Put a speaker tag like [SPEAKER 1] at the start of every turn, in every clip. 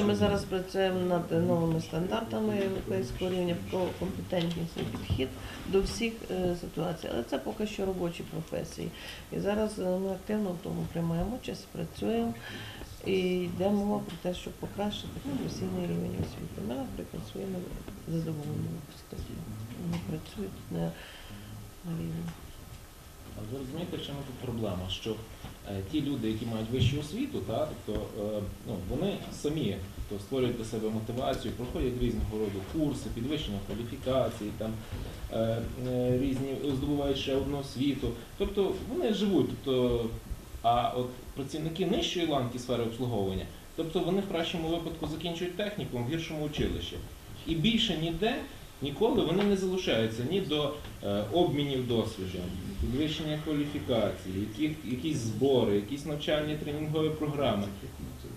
[SPEAKER 1] Ми зараз працюємо над новими стандартами європейського рівня про компетентність і підхід до всіх е, ситуацій, але це поки що робочі професії. І зараз е, ми активно в тому приймаємо участь, працюємо і йде мова про те, щоб покращити професійний рівень освіти. Ми, наприклад, своїми задоволеними. Вони працюють на рівні.
[SPEAKER 2] А ви розумієте, в чому тут проблема? Що е, ті люди, які мають вищу освіту, та, тобто, е, ну, вони самі тобто, створюють для себе мотивацію, проходять різного роду курси, підвищення кваліфікації, там, е, різні, здобувають ще одну освіту. Тобто вони живуть. Тобто, а от працівники нижчої ланки сфери обслуговування, тобто вони в кращому випадку закінчують технікум, в гіршому училищі. І більше ніде ніколи вони не залишаються ні до е, обмінів досвідом, підвищення кваліфікації, які, якісь збори, якісь навчальні тренінгові програми.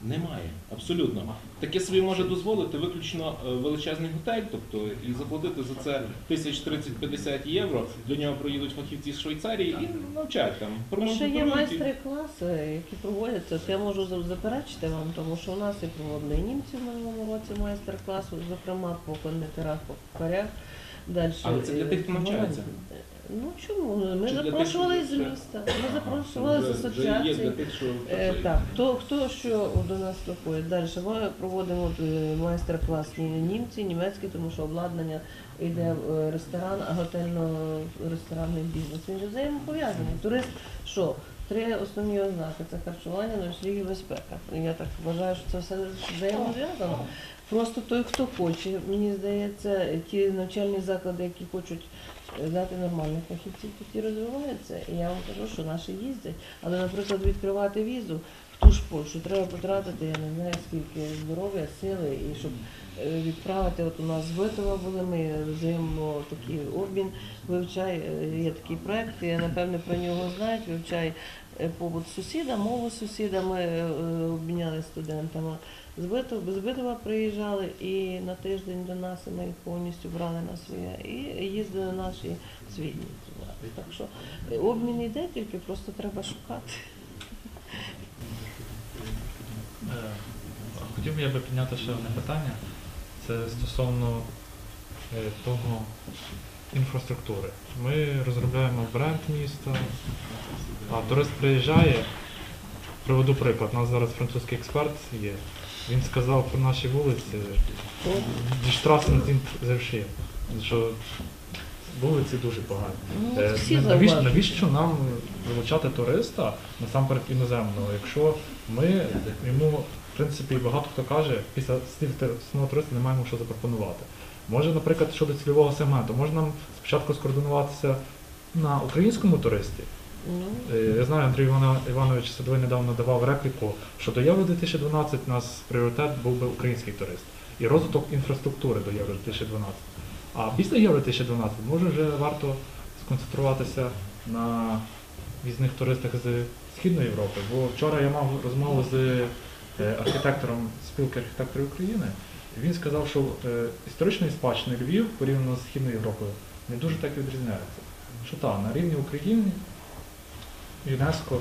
[SPEAKER 2] Немає, абсолютно. Таке собі може дозволити виключно е, величезний готель, тобто і заплатити за це тисяч 30-50 євро. До нього проїдуть фахівці з Швейцарії і навчать там.
[SPEAKER 1] Ну, Ще є
[SPEAKER 2] промонтують і-
[SPEAKER 1] майстер-класи, які проводяться. От я можу заперечити вам, тому що у нас і проводили німці в минулому році майстер-клас, зокрема по кондитерах, по кухарях. Далі.
[SPEAKER 2] Але це для тих, хто навчається.
[SPEAKER 1] Ну чому? Ми
[SPEAKER 2] Чи для тих,
[SPEAKER 1] запрошували з міста, ми запрошували з асоціації. Е. Так, хто, хто що до нас приходить? Далі ми проводимо е, майстер-клас німці, німецький, тому що обладнання йде в е, ресторан, а готельно-ресторанний бізнес. Він же взаємопов'язаний. Турист що? Три основні ознаки це харчування, ночліг і безпека. Я так вважаю, що це все взаємозв'язано. Просто той, хто хоче, мені здається, ті навчальні заклади, які хочуть дати нормальних фахівців, які розвиваються. І я вам кажу, що наші їздять. Але, наприклад, відкривати візу в ту ж Польщу треба потратити, я не знаю скільки здоров'я, сили, і щоб е, відправити, от у нас з були, ми взаємо такий обмін, вивчай, е, є такий проект, я напевне про нього знають, вивчай побут сусіда, мову сусіда, ми е, обміняли студентами. З Витова, з Витова приїжджали і на тиждень до нас і ми їх повністю брали на своє і їздили наші свідні. Так що е, обмін йде, тільки просто треба шукати.
[SPEAKER 3] Е, Хотів я би підняти ще одне питання. Це стосовно е, того інфраструктури. Ми розробляємо бренд міста, а турист приїжджає. Приведу приклад. У нас зараз французький експерт є. Він сказав про наші вулиці sind sehr. Що вулиці дуже погані.
[SPEAKER 1] Ну,
[SPEAKER 3] Е, навіщо, навіщо нам вилучати туриста насамперед іноземного, якщо ми йому, в принципі, багато хто каже, після стільного туриста не маємо що запропонувати. Може, наприклад, щодо цільового сегменту, може нам спочатку скоординуватися на українському туристі.
[SPEAKER 1] Ну,
[SPEAKER 3] Е, Я знаю, Андрій Іванович Садовий недавно давав репліку, що до Євро 2012 у нас пріоритет був би український турист і розвиток інфраструктури до Євро 2012. А після Євро 2012 може вже варто сконцентруватися на візних туристах з Східної Європи. Бо вчора я мав розмову з е, архітектором спілки архітекторів України. Він сказав, що е, історичної спадщини Львів порівняно з Східною Європою не дуже так відрізняється. Що так, на рівні України ЮНЕСКо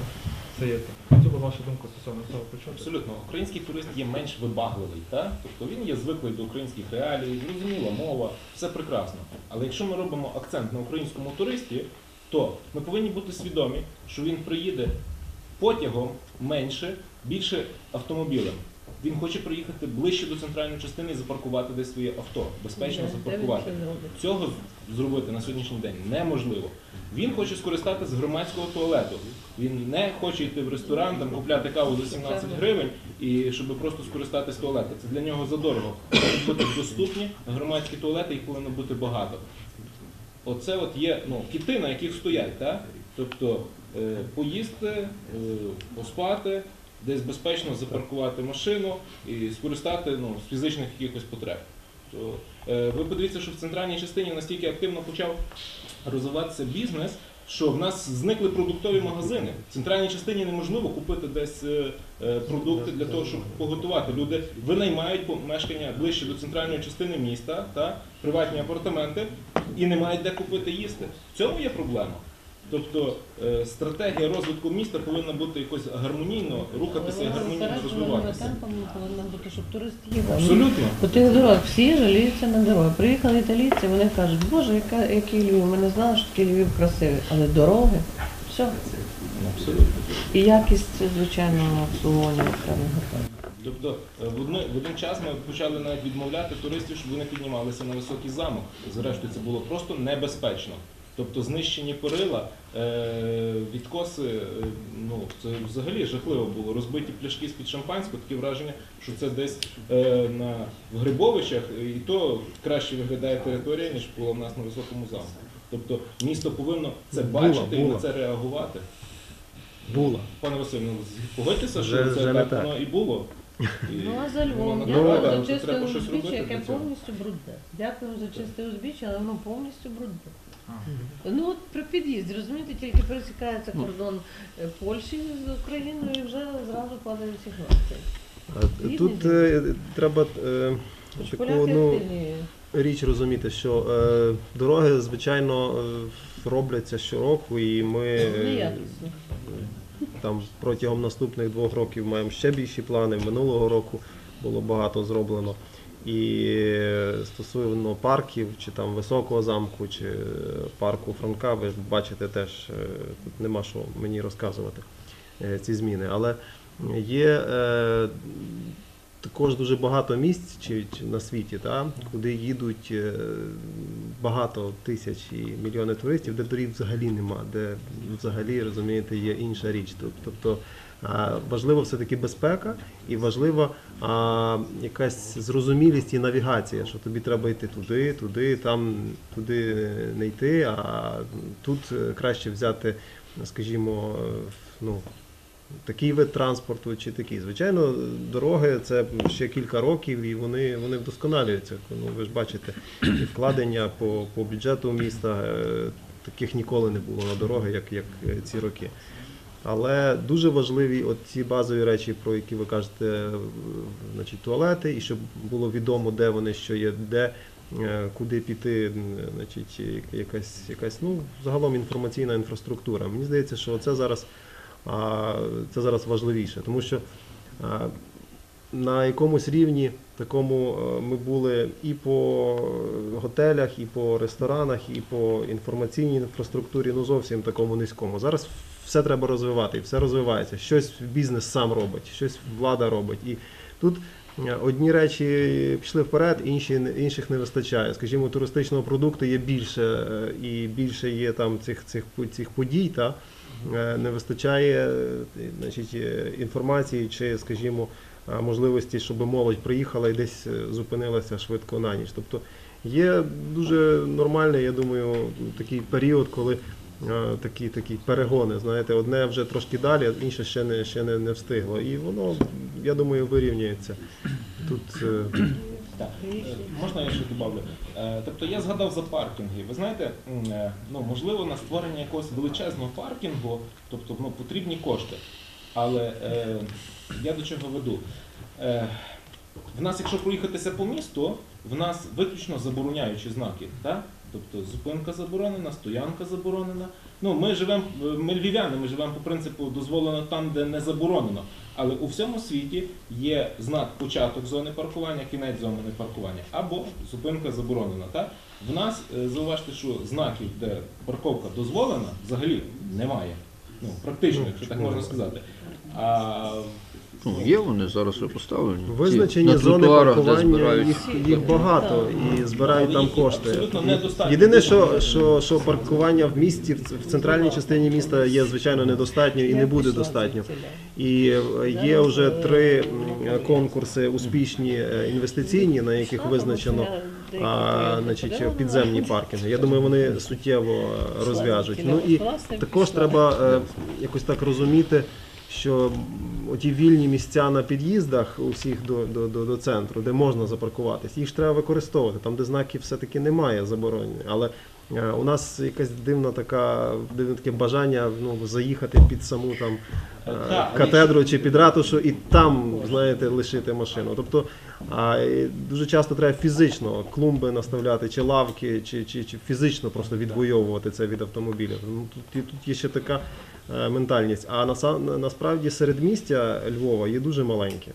[SPEAKER 3] це є. Хотів би вашу стосовно цього почути.
[SPEAKER 2] Абсолютно, український турист є менш вибагливий, та? тобто він є звиклий до українських реалій, зрозуміла мова, все прекрасно. Але якщо ми робимо акцент на українському туристі, то ми повинні бути свідомі, що він приїде потягом менше, більше автомобілем. Він хоче приїхати ближче до центральної частини і запаркувати десь своє авто, безпечно запаркувати. Цього зробити на сьогоднішній день неможливо. Він хоче скористатися громадського туалету. Він не хоче йти в ресторан, там купляти каву за 17 гривень і щоб просто скористатися туалетом. Це для нього задорого. Повинні бути доступні громадські туалети, їх повинно бути багато. Оце от є ну, кіти, на яких стоять. Так? Тобто е, поїсти, е, поспати, десь безпечно запаркувати машину і скористати ну, з фізичних якихось потреб. То, е, ви подивіться, що в центральній частині настільки активно почав розвиватися бізнес, що в нас зникли продуктові магазини. В центральній частині неможливо купити десь е, е, продукти для того, щоб поготувати. Люди винаймають помешкання ближче до центральної частини міста та приватні апартаменти і не мають де купити їсти. В цьому є проблема. Тобто е, стратегія розвитку міста повинна бути якось гармонійно рухатися і гармонійно розвиватися.
[SPEAKER 1] повинна бути, щоб турист їхав.
[SPEAKER 2] Абсолютно.
[SPEAKER 1] По тих дорогах всі жаліються на дороги. Приїхали італійці, вони кажуть, боже, яка, який Львів, ми не знали, що такий Львів красивий. Але дороги, все.
[SPEAKER 2] Абсолютно.
[SPEAKER 1] І якість, звичайно, обслуговування окремих готелів.
[SPEAKER 2] Тобто е, в, одно, в один час ми почали навіть відмовляти туристів, щоб вони піднімалися на високий замок. Зрештою, це було просто небезпечно. Тобто знищені перила, е, відкоси, е, ну це взагалі жахливо було. Розбиті пляшки з-під шампанського, таке враження, що це десь е, на в Грибовичах, і то краще виглядає територія, ніж була в нас на високому замку. Тобто місто повинно це
[SPEAKER 4] Була,
[SPEAKER 2] бачити і на це реагувати.
[SPEAKER 4] Була.
[SPEAKER 2] Пане Василь, ну погодьтеся, що
[SPEAKER 4] Вже-
[SPEAKER 2] це
[SPEAKER 4] вже
[SPEAKER 2] так
[SPEAKER 4] так.
[SPEAKER 2] воно і було. І
[SPEAKER 1] Ну а за Львовом, дякую за чисте узбіччя, яке повністю брудне. Дякую за чисте узбіччя, але воно повністю брудне. Ну от при під'їзді, розумієте, тільки пересікається кордон е, Польщі з Україною і вже зразу падає всіх націй.
[SPEAKER 4] Тут е, треба е, таку ну, річ розуміти, що е, дороги, звичайно, е, робляться щороку, і ми е,
[SPEAKER 1] Неякісно.
[SPEAKER 4] там протягом наступних двох років маємо ще більші плани. Минулого року було багато зроблено. І стосовно парків, чи там високого замку, чи е, парку Франка, ви бачите теж, е, тут нема що мені розказувати е, ці зміни. Але є також дуже багато місць чи, на світі, та, куди їдуть багато тисяч і мільйони туристів, де доріг взагалі нема, де взагалі розумієте, є інша річ. Тоб- Тобто а, важливо все-таки безпека і важлива якась зрозумілість і навігація, що тобі треба йти туди, туди, там туди не йти, а тут е, краще взяти, скажімо, ну. Такий вид транспорту чи такий. Звичайно, дороги це ще кілька років і вони, вони вдосконалюються. Ну, ви ж бачите, вкладення по, по бюджету міста е, таких ніколи не було на дороги, як, як е, ці роки. Але дуже важливі от ці базові речі, про які ви кажете, е, значить, туалети, і щоб було відомо, де вони що є, де е, куди піти, значить, якась, якась ну, загалом інформаційна інфраструктура. Мені здається, що це зараз, це зараз важливіше, тому що на якомусь рівні такому е, ми були і по готелях, і по ресторанах, і по інформаційній інфраструктурі, ну зовсім такому низькому. Зараз все треба розвивати, і все розвивається. Щось бізнес сам робить, щось влада робить. І тут е, одні речі пішли вперед, інші інших не вистачає. Скажімо, туристичного продукту є більше е, і більше є там цих цих цих подій. Та е, не вистачає значить, інформації чи, скажімо, можливості, щоб молодь приїхала і десь зупинилася швидко на ніч. Тобто є дуже нормальний, я думаю, такий період, коли такі, такі перегони. Знаєте, одне вже трошки далі, інше ще не, ще не, не встигло. І воно, я думаю, вирівнюється. Тут е,
[SPEAKER 2] Так. Е, Можна я ще добавлю? Е, Тобто я згадав за паркінги. Ви знаєте, е, ну можливо на створення якогось величезного паркінгу, тобто ну, потрібні кошти. Але е, я до чого веду? Е, в нас, якщо проїхатися по місту, в нас виключно забороняючі знаки. Так? Тобто зупинка заборонена, стоянка заборонена. Ну, ми живемо, ми львів'яни, ми живемо по принципу дозволено там, де не заборонено. Але у всьому світі є знак початок зони паркування, кінець зони паркування, або зупинка заборонена. Так? В нас е, зауважте, що знаків, де парковка дозволена, взагалі немає. Ну, практично, якщо так можна сказати. А,
[SPEAKER 5] Ну, є вони зараз вже поставлені.
[SPEAKER 4] Визначені зони паркування, їх, їх багато і збирають там кошти. Єдине, що, що, що паркування в місті, в центральній частині міста є звичайно недостатньо і не буде достатньо. І е, є вже три конкурси успішні е, інвестиційні, на яких визначено а, значить, підземні паркінги. Я думаю, вони суттєво е, розв'яжуть. Ну і також треба е, якось так розуміти, що оті вільні місця на під'їздах усіх до, до, до, до центру, де можна запаркуватись, їх ж треба використовувати. Там, де знаків все-таки немає заборонені. Але У нас якась дивна така дивне таке бажання ну, заїхати під саму там е,
[SPEAKER 2] Е,
[SPEAKER 4] катедру чи під ратушу і там, знаєте, лишити машину. Тобто дуже часто треба фізично клумби наставляти, чи лавки, чи, чи, чи фізично просто відвоювати це від автомобіля. Ну, тут, тут є ще така е, ментальність. А наса- насправді середмістя Львова є дуже маленьке.